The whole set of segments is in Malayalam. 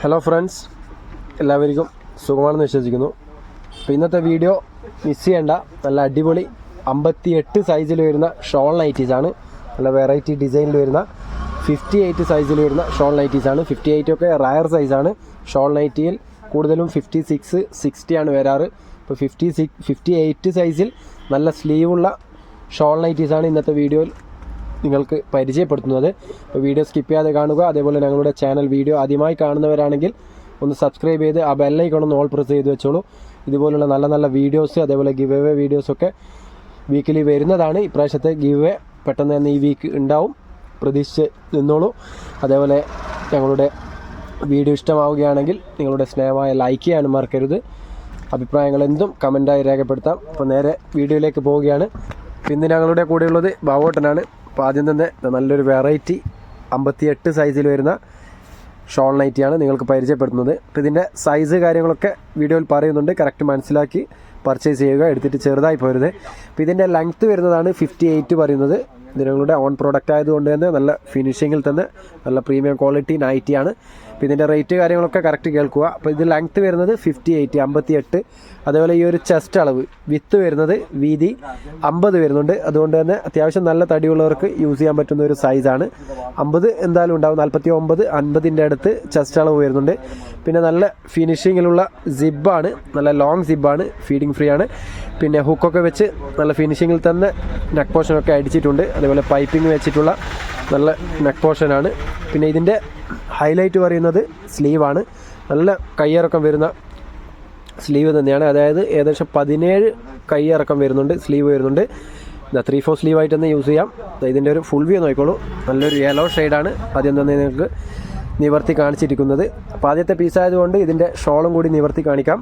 ഹലോ ഫ്രണ്ട്സ് എല്ലാവർക്കും സുഖമാണെന്ന് വിശ്വസിക്കുന്നു. അപ്പോൾ ഇന്നത്തെ വീഡിയോ മിസ് ചെയ്യേണ്ട. നല്ല അടിപൊളി അമ്പത്തി എട്ട് സൈസിൽ വരുന്ന ഷോൾ ലൈറ്റീസ് ആണ്. നല്ല വെറൈറ്റി ഡിസൈനിൽ വരുന്ന ഫിഫ്റ്റി എയ്റ്റ് സൈസിൽ വരുന്ന ഷോൾ ലൈറ്റീസ് ആണ്. ഫിഫ്റ്റി എയ്റ്റ് ഒക്കെ റയർ സൈസാണ് ഷോൾ നൈറ്റിയിൽ കൂടുതലും ഫിഫ്റ്റി സിക്സ് സിക്സ്റ്റി ആണ് വരാറ്. ഇപ്പോൾ ഫിഫ്റ്റി സിക്സ് ഫിഫ്റ്റി എയ്റ്റ് സൈസിൽ നല്ല സ്ലീവുള്ള ഷോൾ നൈറ്റീസാണ് ഇന്നത്തെ വീഡിയോയിൽ നിങ്ങൾക്ക് പരിചയപ്പെടുത്തുന്നത്. അപ്പോൾ വീഡിയോ സ്കിപ്പ് ചെയ്യാതെ കാണുക. അതേപോലെ ഞങ്ങളുടെ ചാനൽ വീഡിയോ ആദ്യമായി കാണുന്നവരാണെങ്കിൽ ഒന്ന് സബ്സ്ക്രൈബ് ചെയ്ത് ആ ബെല്ലൈക്കൺ ഒന്ന് ഓൾ പ്രസ് ചെയ്ത് വെച്ചോളൂ. ഇതുപോലുള്ള നല്ല നല്ല വീഡിയോസ് അതേപോലെ ഗിവ് എവേ വീഡിയോസൊക്കെ വീക്കിലി വരുന്നതാണ്. ഇപ്രാവശ്യത്തെ ഗിവ് എ പെട്ടെന്ന് തന്നെ ഈ വീക്ക് ഉണ്ടാവും. പ്രതീക്ഷിച്ച് നിന്നോളൂ. അതേപോലെ ഞങ്ങളുടെ വീഡിയോ ഇഷ്ടമാവുകയാണെങ്കിൽ നിങ്ങളുടെ സ്നേഹമായ ലൈക്ക് ചെയ്യാനും മറക്കരുത്. അഭിപ്രായങ്ങൾ എന്തും കമന്റായി രേഖപ്പെടുത്താം. അപ്പോൾ നേരെ വീഡിയോയിലേക്ക് പോവുകയാണ്. പിന്നെ ഞങ്ങളുടെ കൂടെയുള്ളത് ബാവോട്ടനാണ് അപ്പോൾ ആദ്യം തന്നെ നല്ലൊരു വെറൈറ്റി അമ്പത്തിയെട്ട് സൈസിൽ വരുന്ന ഷോൾ നൈറ്റിയാണ് നിങ്ങൾക്ക് പരിചയപ്പെടുത്തുന്നത്. അപ്പോൾ ഇതിന്റെ സൈസ് കാര്യങ്ങളൊക്കെ വീഡിയോയിൽ പറയുന്നുണ്ട്. കറക്റ്റ് മനസ്സിലാക്കി പർച്ചേസ് ചെയ്യുക. എടുത്തിട്ട് ചെറുതായി പോരുത്. അപ്പോൾ ഇതിന്റെ ലെങ്ത്ത് വരുന്നതാണ് ഫിഫ്റ്റി എയ്റ്റ് പറയുന്നത്. ഇത് ഞങ്ങളുടെ ഓൺ പ്രോഡക്റ്റ് ആയതുകൊണ്ട് തന്നെ നല്ല ഫിനിഷിങ്ങിൽ തന്നെ നല്ല പ്രീമിയം ക്വാളിറ്റി നൈറ്റിയാണ് അപ്പോൾ ഇതിന്റെ റേറ്റ് കാര്യങ്ങളൊക്കെ കറക്റ്റ് കേൾക്കുക. അപ്പോൾ ഇത് ലെങ്ത്ത് വരുന്നത് ഫിഫ്റ്റി എയ്റ്റ് അമ്പത്തി എട്ട് അതേപോലെ ഈ ഒരു ചെസ്റ്റ് അളവ് വിത്ത് വരുന്നത് വീതി അമ്പത് വരുന്നുണ്ട്. അതുകൊണ്ട് തന്നെ അത്യാവശ്യം നല്ല തടിയുള്ളവർക്ക് യൂസ് ചെയ്യാൻ പറ്റുന്ന ഒരു സൈസാണ് അമ്പത് എന്തായാലും ഉണ്ടാവും. നാൽപ്പത്തി ഒമ്പത് അൻപതിന്റെ അടുത്ത് ചെസ്റ്റ് അളവ് വരുന്നുണ്ട്. പിന്നെ നല്ല ഫിനിഷിങ്ങിലുള്ള സിബാണ് നല്ല ലോങ് സിബാണ് ഫീഡിങ് ഫ്രീ ആണ്. പിന്നെ ഹുക്കൊക്കെ വെച്ച് നല്ല ഫിനിഷിങ്ങിൽ തന്നെ നെക്ക് പോർഷനൊക്കെ അടിച്ചിട്ടുണ്ട്. അതേപോലെ പൈപ്പിംഗ് വെച്ചിട്ടുള്ള നല്ല നെക്ക് പോർഷനാണ് പിന്നെ ഇതിന്റെ ഹൈലൈറ്റ് പറയുന്നത് സ്ലീവാണ് നല്ല കയ്യിറക്കം വരുന്ന സ്ലീവ് തന്നെയാണ്. അതായത് ഏകദേശം പതിനേഴ് കയ്യിറക്കം വരുന്നുണ്ട് സ്ലീവ് വരുന്നുണ്ട്. ഇതാ ത്രീ ഫോർ സ്ലീവ് ആയിട്ട് തന്നെ യൂസ് ചെയ്യാം. ഇതിന്റെ ഒരു ഫുൾ വ്യൂ നോക്കിക്കോളൂ. നല്ലൊരു യെല്ലോ ഷെയ്ഡാണ് ആദ്യം തന്നെ നിങ്ങൾക്ക് നിവർത്തി കാണിച്ചിരിക്കുന്നത്. അപ്പോൾ ആദ്യത്തെ പീസായതുകൊണ്ട് ഇതിന്റെ ഷോളും കൂടി നിവർത്തി കാണിക്കാം.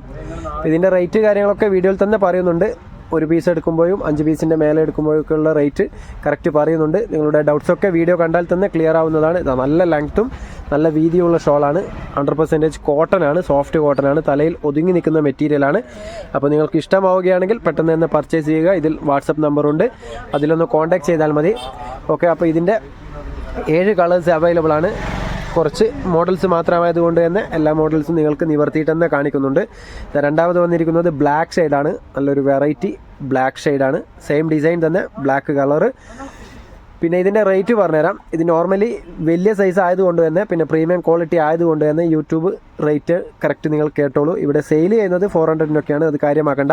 ഇതിന്റെ റേറ്റ് കാര്യങ്ങളൊക്കെ വീഡിയോയിൽ തന്നെ പറയുന്നുണ്ട്. ഒരു പീസ് എടുക്കുമ്പോഴും അഞ്ച് പീസിന്റെ മേലെ എടുക്കുമ്പോഴൊക്കെ ഉള്ള റേറ്റ് കറക്റ്റ് പറയുന്നുണ്ട്. നിങ്ങളുടെ ഡൗട്ട്സൊക്കെ വീഡിയോ കണ്ടാൽ തന്നെ ക്ലിയർ ആവുന്നതാണ്. നല്ല ലെങ്ത്തും നല്ല വീതിയുള്ള ഷോളാണ് ഹൺഡ്രഡ് പെർസെന്റേജ് കോട്ടൺ ആണ് സോഫ്റ്റ് കോട്ടൺ ആണ്. തലയിൽ ഒതുങ്ങി നിൽക്കുന്ന മെറ്റീരിയലാണ് അപ്പോൾ നിങ്ങൾക്ക് ഇഷ്ടമാവുകയാണെങ്കിൽ പെട്ടെന്ന് തന്നെ പർച്ചേസ് ചെയ്യുക. ഇതിൽ വാട്സപ്പ് നമ്പറുണ്ട് അതിലൊന്ന് കോൺടാക്ട് ചെയ്താൽ മതി. ഓക്കെ അപ്പോൾ ഇതിന്റെ ഏഴ് കളേഴ്സ് അവൈലബിൾ ആണ്. കുറച്ച് മോഡൽസ് മാത്രമായതുകൊണ്ട് തന്നെ എല്ലാ മോഡൽസും നിങ്ങൾക്ക് നിവർത്തിയിട്ട് തന്നെ കാണിക്കുന്നുണ്ട് രണ്ടാമത് വന്നിരിക്കുന്നത് ബ്ലാക്ക് ഷെയ്ഡാണ് നല്ലൊരു വെറൈറ്റി ബ്ലാക്ക് ഷെയ്ഡാണ് സെയിം ഡിസൈൻ തന്നെ ബ്ലാക്ക് കളറ് പിന്നെ ഇതിന്റെ റേറ്റ് പറഞ്ഞുതരാം. ഇത് നോർമലി വലിയ സൈസ് ആയതുകൊണ്ട് തന്നെ പിന്നെ പ്രീമിയം ക്വാളിറ്റി ആയതുകൊണ്ട് തന്നെ യൂട്യൂബ് റേറ്റ് കറക്റ്റ് നിങ്ങൾ കേട്ടോളൂ. ഇവിടെ സെയിൽ ചെയ്യുന്നത് ഫോർ ഹൺഡ്രഡിനൊക്കെയാണ് അത് കാര്യമാക്കേണ്ട.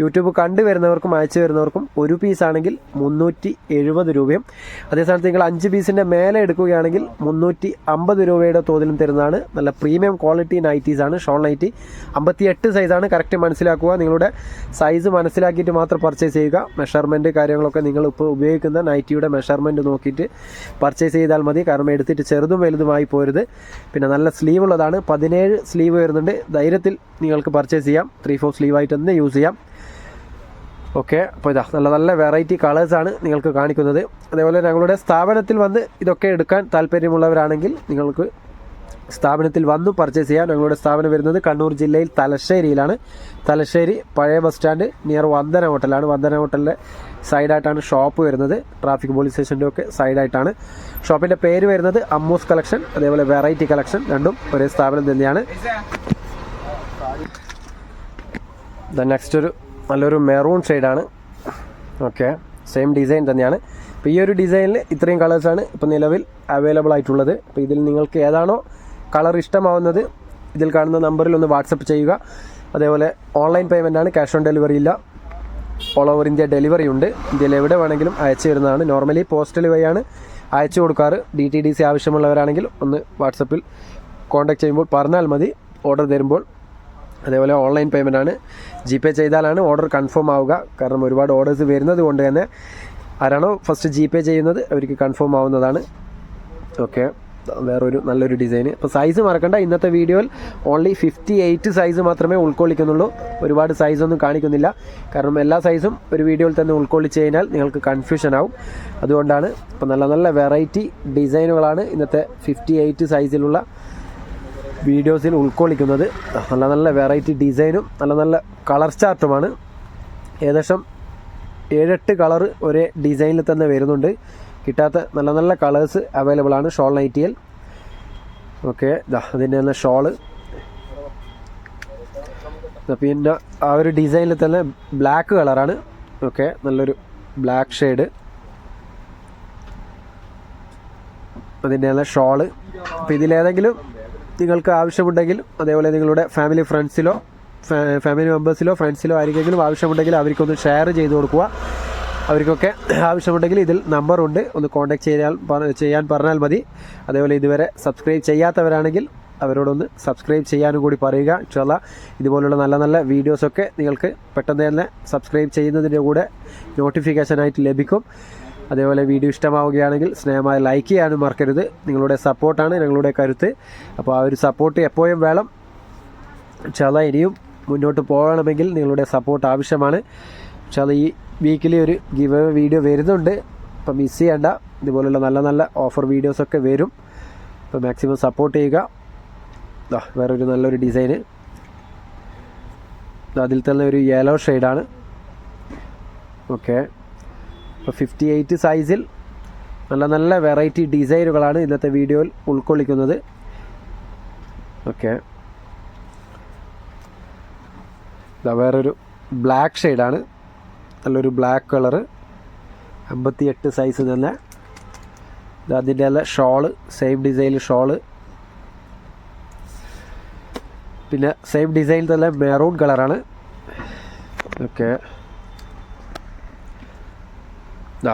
യൂട്യൂബ് കണ്ടു വരുന്നവർക്കും അയച്ചു വരുന്നവർക്കും ഒരു പീസ് ആണെങ്കിൽ മുന്നൂറ്റി എഴുപത് രൂപയും അതേസമയത്ത് നിങ്ങൾ അഞ്ച് പീസിന്റെ മേലെ എടുക്കുകയാണെങ്കിൽ മുന്നൂറ്റി അമ്പത് രൂപയുടെ തോതിലും തരുന്നതാണ്. നല്ല പ്രീമിയം ക്വാളിറ്റി നൈറ്റീസ് ആണ്. ഷോൾ നൈറ്റി അമ്പത്തി എട്ട് സൈസാണ് കറക്റ്റ് മനസ്സിലാക്കുക. നിങ്ങളുടെ സൈസ് മനസ്സിലാക്കിയിട്ട് മാത്രം പർച്ചേസ് ചെയ്യുക. മെഷർമെന്റ് കാര്യങ്ങളൊക്കെ നിങ്ങൾ ഇപ്പോൾ ഉപയോഗിക്കുന്ന നൈറ്റിയുടെ മെഷർമെന്റ് നോക്കിയിട്ട് പർച്ചേസ് ചെയ്താൽ മതി. കാരണം എടുത്തിട്ട് ചെറുതും വലുതുമായി പോരുത്. പിന്നെ നല്ല സ്ലീവ് ഉള്ളതാണ്. പതിനേഴ് സ്ലീവ് വരുന്നുണ്ട്. ധൈര്യത്തിൽ നിങ്ങൾക്ക് പർച്ചേസ് ചെയ്യാം. ത്രീ ഫോർ സ്ലീവ് ആയിട്ട് തന്നെ യൂസ് ചെയ്യാം. ഓക്കെ അപ്പോൾ ഇതാ നല്ല നല്ല വെറൈറ്റി കളേഴ്സാണ് നിങ്ങൾക്ക് കാണിക്കുന്നത്. അതേപോലെ ഞങ്ങളുടെ സ്ഥാപനത്തിൽ വന്ന് ഇതൊക്കെ എടുക്കാൻ താല്പര്യമുള്ളവരാണെങ്കിൽ നിങ്ങൾക്ക് സ്ഥാപനത്തിൽ വന്നു പർച്ചേസ് ചെയ്യാം ഞങ്ങളുടെ സ്ഥാപനം വരുന്നത് കണ്ണൂർ ജില്ലയിൽ തലശ്ശേരിയിലാണ്. തലശ്ശേരി പഴയ ബസ് സ്റ്റാൻഡ് നിയർ വന്ദന ഹോട്ടലാണ് വന്ദന ഹോട്ടലിന്റെ സൈഡായിട്ടാണ് ഷോപ്പ് വരുന്നത്. ട്രാഫിക് പോലീസ് സ്റ്റേഷന്റെ ഒക്കെ സൈഡായിട്ടാണ് ഷോപ്പിന്റെ പേര് വരുന്നത് അമ്മൂസ് കളക്ഷൻ അതേപോലെ വെറൈറ്റി കളക്ഷൻ രണ്ടും ഒരേ സ്ഥാപനം തന്നെയാണ്. നെക്സ്റ്റ് ഒരു നല്ലൊരു മെറൂൺ ഷെയ്ഡാണ് ഓക്കെ സെയിം ഡിസൈൻ തന്നെയാണ്. അപ്പോൾ ഈ ഒരു ഡിസൈനിൽ ഇത്രയും കളേഴ്സാണ് ഇപ്പോൾ നിലവിൽ അവൈലബിൾ ആയിട്ടുള്ളത്. അപ്പോൾ ഇതിൽ നിങ്ങൾക്ക് ഏതാണോ കളർ ഇഷ്ടമാവുന്നത് ഇതിൽ കാണുന്ന നമ്പറിൽ ഒന്ന് വാട്സപ്പ് ചെയ്യുക. അതേപോലെ ഓൺലൈൻ പേയ്മെന്റ് ആണ് ക്യാഷ് ഓൺ ഡെലിവറി ഇല്ല. ഓൾ ഓവർ ഇന്ത്യ ഡെലിവറി ഉണ്ട്. ഇന്ത്യയിൽ എവിടെ വേണമെങ്കിലും അയച്ചു തരുന്നതാണ്. നോർമലി പോസ്റ്റൽ വഴിയാണ് അയച്ചു കൊടുക്കാറ്. ഡി ടി ഡി സി ആവശ്യമുള്ളവരാണെങ്കിൽ ഒന്ന് വാട്സപ്പിൽ കോൺടാക്ട് ചെയ്യുമ്പോൾ പറഞ്ഞാൽ മതി. ഓർഡർ തരുമ്പോൾ. അതേപോലെ ഓൺലൈൻ പേയ്മെന്റ് ആണ്. ജി പേ ചെയ്താലാണ് ഓർഡർ കൺഫേം ആവുക. കാരണം ഒരുപാട് ഓർഡേഴ്സ് വരുന്നത് കൊണ്ട് തന്നെ ആരാണോ ഫസ്റ്റ് ജി പേ ചെയ്യുന്നത് അവർക്ക് കൺഫേം ആവുന്നതാണ്. ഓക്കെ വേറൊരു നല്ലൊരു ഡിസൈൻ അപ്പോൾ സൈസ് മറക്കണ്ട. ഇന്നത്തെ വീഡിയോയിൽ ഓൺലി ഫിഫ്റ്റി എയ്റ്റ് സൈസ് മാത്രമേ ഉൾക്കൊള്ളിക്കുന്നുള്ളൂ. ഒരുപാട് സൈസൊന്നും കാണിക്കുന്നില്ല. കാരണം എല്ലാ സൈസും ഒരു വീഡിയോയിൽ തന്നെ ഉൾക്കൊള്ളിച്ച് കഴിഞ്ഞാൽ നിങ്ങൾക്ക് കൺഫ്യൂഷൻ ആവും. അതുകൊണ്ടാണ് ഇപ്പോൾ നല്ല നല്ല വെറൈറ്റി ഡിസൈനുകളാണ് ഇന്നത്തെ ഫിഫ്റ്റി എയ്റ്റ് സൈസിലുള്ള വീഡിയോസിൽ ഉൾക്കൊള്ളിക്കുന്നത്. നല്ല നല്ല വെറൈറ്റി ഡിസൈനും നല്ല നല്ല കളർ ചാർട്ടുമാണ് ഏകദേശം ഏഴെട്ട് കളർ ഒരേ ഡിസൈനിൽ തന്നെ വരുന്നുണ്ട്. കിട്ടാത്ത നല്ല നല്ല കളേഴ്സ് അവൈലബിൾ ആണ് ഷോൾ നൈറ്റിയൽ ഓക്കെ അതിന്റെ തന്നെ ഷോൾ. പിന്നെ ആ ഒരു ഡിസൈനിൽ തന്നെ ബ്ലാക്ക് കളറാണ്. ഓക്കെ നല്ലൊരു ബ്ലാക്ക് ഷെയ്ഡ്. അതിന്റെ തന്നെ ഷോൾ. അപ്പോൾ ഇതിലേതെങ്കിലും നിങ്ങൾക്ക് ആവശ്യമുണ്ടെങ്കിൽ അതേപോലെ നിങ്ങളുടെ ഫാമിലി ഫ്രണ്ട്സിലോ ഫാമിലി മെമ്പേഴ്സിലോ ഫ്രണ്ട്സിലോ ആരെങ്കിലും ആവശ്യമുണ്ടെങ്കിൽ അവർക്കൊന്ന് ഷെയർ ചെയ്ത് കൊടുക്കുക. അവർക്കൊക്കെ ആവശ്യമുണ്ടെങ്കിൽ ഇതിൽ നമ്പറുണ്ട് ഒന്ന് കോൺടാക്ട് ചെയ്താൽ ചെയ്യാൻ പറഞ്ഞാൽ മതി. അതേപോലെ ഇതുവരെ സബ്സ്ക്രൈബ് ചെയ്യാത്തവരാണെങ്കിൽ അവരോടൊന്ന് സബ്സ്ക്രൈബ് ചെയ്യാനും കൂടി പറയുക. ചില ഇതുപോലുള്ള നല്ല നല്ല വീഡിയോസൊക്കെ നിങ്ങൾക്ക് പെട്ടെന്ന് തന്നെ സബ്സ്ക്രൈബ് ചെയ്യുന്നതിന്റെ കൂടെ നോട്ടിഫിക്കേഷനായിട്ട് ലഭിക്കും. അതേപോലെ വീഡിയോ ഇഷ്ടമാവുകയാണെങ്കിൽ സ്നേഹമായി ലൈക്ക് ചെയ്യാനും മറക്കരുത്. നിങ്ങളുടെ സപ്പോർട്ടാണ് ഞങ്ങളുടെ കരുത്ത്. അപ്പോൾ ആ ഒരു സപ്പോർട്ട് എപ്പോഴും വേണം. ചില ഇനിയും മുന്നോട്ട് പോകണമെങ്കിൽ നിങ്ങളുടെ സപ്പോർട്ട് ആവശ്യമാണ്. പക്ഷേ അത് ഈ വീക്കിലി ഒരു ഗിവ് വീഡിയോ വരുന്നുണ്ട്. അപ്പം മിസ് ചെയ്യേണ്ട. ഇതുപോലുള്ള നല്ല നല്ല ഓഫർ വീഡിയോസൊക്കെ വരും. അപ്പോൾ മാക്സിമം സപ്പോർട്ട് ചെയ്യുക. വേറൊരു നല്ലൊരു ഡിസൈന് അതിൽ തന്നെ ഒരു യെല്ലോ ഷെയ്ഡാണ് ഓക്കെ അപ്പോൾ ഫിഫ്റ്റി എയ്റ്റ് സൈസിൽ നല്ല നല്ല വെറൈറ്റി ഡിസൈനുകളാണ് ഇന്നത്തെ വീഡിയോയിൽ ഉൾക്കൊള്ളിക്കുന്നത്. ഓക്കെ ഇതാ വേറൊരു ബ്ലാക്ക് ഷെയ്ഡാണ് നല്ലൊരു ബ്ലാക്ക് കളറ് അമ്പത്തി എട്ട് സൈസ് തന്നെ. അതിന്റെ നല്ല ഷോൾ സെയിം ഡിസൈൻ ഷോൾ പിന്നെ സെയിം ഡിസൈൻ തന്നെ മെറൂൺ കളറാണ് ഓക്കെ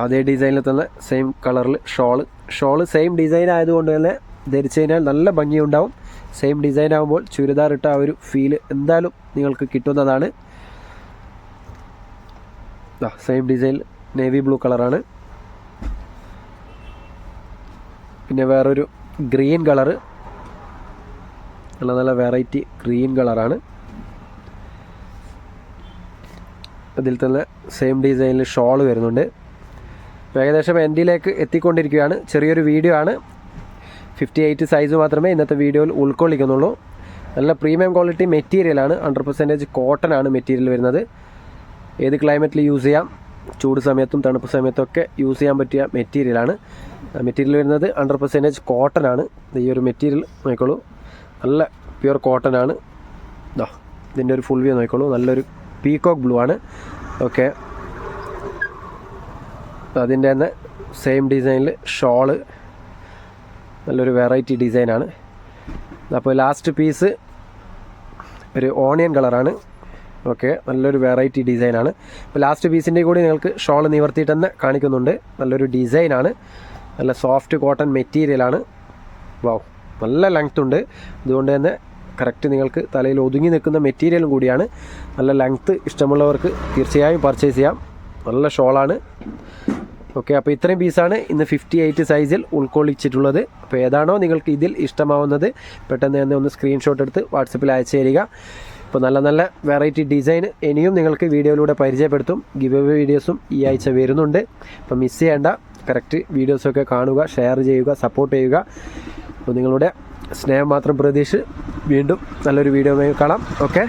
അതേ ഡിസൈനിൽ തന്നെ സെയിം കളറിൽ ഷോൾ ഷോൾ സെയിം ഡിസൈൻ ആയതുകൊണ്ട് തന്നെ ധരിച്ചു കഴിഞ്ഞാൽ നല്ല ഭംഗിയുണ്ടാവും. സെയിം ഡിസൈൻ ആകുമ്പോൾ ചുരിദാർ ഇട്ട ആ ഒരു ഫീൽ എന്തായാലും നിങ്ങൾക്ക് കിട്ടുന്നതാണ്. സെയിം ഡിസൈൻ നേവി ബ്ലൂ കളറാണ് പിന്നെ വേറൊരു ഗ്രീൻ കളറ് നല്ല നല്ല വെറൈറ്റി ഗ്രീൻ കളറാണ് അതിൽ തന്നെ സെയിം ഡിസൈനിൽ ഷോൾ വരുന്നുണ്ട്. ഏകദേശം എൻഡിലേക്ക് എത്തിക്കൊണ്ടിരിക്കുകയാണ്. ചെറിയൊരു വീഡിയോ ആണ്. ഫിഫ്റ്റി എയ്റ്റ് സൈസ് മാത്രമേ ഇന്നത്തെ വീഡിയോയിൽ ഉൾക്കൊള്ളിക്കുന്നുള്ളൂ. നല്ല പ്രീമിയം ക്വാളിറ്റി മെറ്റീരിയലാണ് ഹൺഡ്രഡ് പെർസെന്റേജ് കോട്ടൺ ആണ് മെറ്റീരിയൽ വരുന്നത്. ഏത് ക്ലൈമറ്റിൽ യൂസ് ചെയ്യാം? ചൂട് സമയത്തും തണുപ്പ് സമയത്തൊക്കെ യൂസ് ചെയ്യാൻ പറ്റിയ മെറ്റീരിയലാണ് മെറ്റീരിയൽ വരുന്നത് ഹൺഡ്രഡ് പെർസെന്റേജ് കോട്ടൺ ആണ്. ഈ ഒരു മെറ്റീരിയൽ നോക്കിക്കോളൂ. നല്ല പ്യുവർ കോട്ടൺ ആണ്. ഇതാ ഇതിന്റെ ഒരു ഫുൾ വ്യൂ നോക്കിക്കോളൂ. നല്ലൊരു പീകോക്ക് ബ്ലൂ ആണ്. ഓക്കെ അതിന്റെ തന്നെ സെയിം ഡിസൈനിൽ ഷോൾ നല്ലൊരു വെറൈറ്റി ഡിസൈനാണ് അപ്പോൾ ലാസ്റ്റ് പീസ് ഒരു ഓണിയൻ കളറാണ് ഓക്കെ നല്ലൊരു വെറൈറ്റി ഡിസൈനാണ് ഇപ്പോൾ ലാസ്റ്റ് പീസിന്റെ കൂടി നിങ്ങൾക്ക് ഷോൾ നിവർത്തിയിട്ട് തന്നെ കാണിക്കുന്നുണ്ട്. നല്ലൊരു ഡിസൈനാണ് നല്ല സോഫ്റ്റ് കോട്ടൺ മെറ്റീരിയലാണ് വാവ് നല്ല ലെങ്ത് ഉണ്ട്. അതുകൊണ്ട് തന്നെ കറക്റ്റ് നിങ്ങൾക്ക് തലയിൽ ഒതുങ്ങി നിൽക്കുന്ന മെറ്റീരിയലും കൂടിയാണ്. നല്ല ലെങ്ത്ത് ഇഷ്ടമുള്ളവർക്ക് തീർച്ചയായും പർച്ചേസ് ചെയ്യാം. നല്ല ഷോളാണ് ഓക്കെ അപ്പോൾ ഇത്രയും പീസാണ് ഇന്ന് ഫിഫ്റ്റി എയ്റ്റ് സൈസിൽ ഉൾക്കൊള്ളിച്ചിട്ടുള്ളത്. അപ്പോൾ ഏതാണോ നിങ്ങൾക്ക് ഇതിൽ ഇഷ്ടമാവുന്നത് പെട്ടെന്ന് തന്നെ ഒന്ന് സ്ക്രീൻഷോട്ട് എടുത്ത് വാട്സപ്പിൽ അയച്ചു തരിക. ഇപ്പോൾ നല്ല നല്ല വെറൈറ്റി ഡിസൈൻ ഇനിയും നിങ്ങൾക്ക് വീഡിയോയിലൂടെ പരിചയപ്പെടുത്തും. ഗിവ് അവേ വീഡിയോസും ഈ ആഴ്ച വരുന്നുണ്ട്. അപ്പോൾ മിസ് ചെയ്യേണ്ട കറക്റ്റ് വീഡിയോസൊക്കെ കാണുക ഷെയർ ചെയ്യുക സപ്പോർട്ട് ചെയ്യുക. അപ്പോൾ നിങ്ങളുടെ സ്നേഹം മാത്രം പ്രതീക്ഷിച്ച് വീണ്ടും നല്ലൊരു വീഡിയോ കാണാം. ഓക്കെ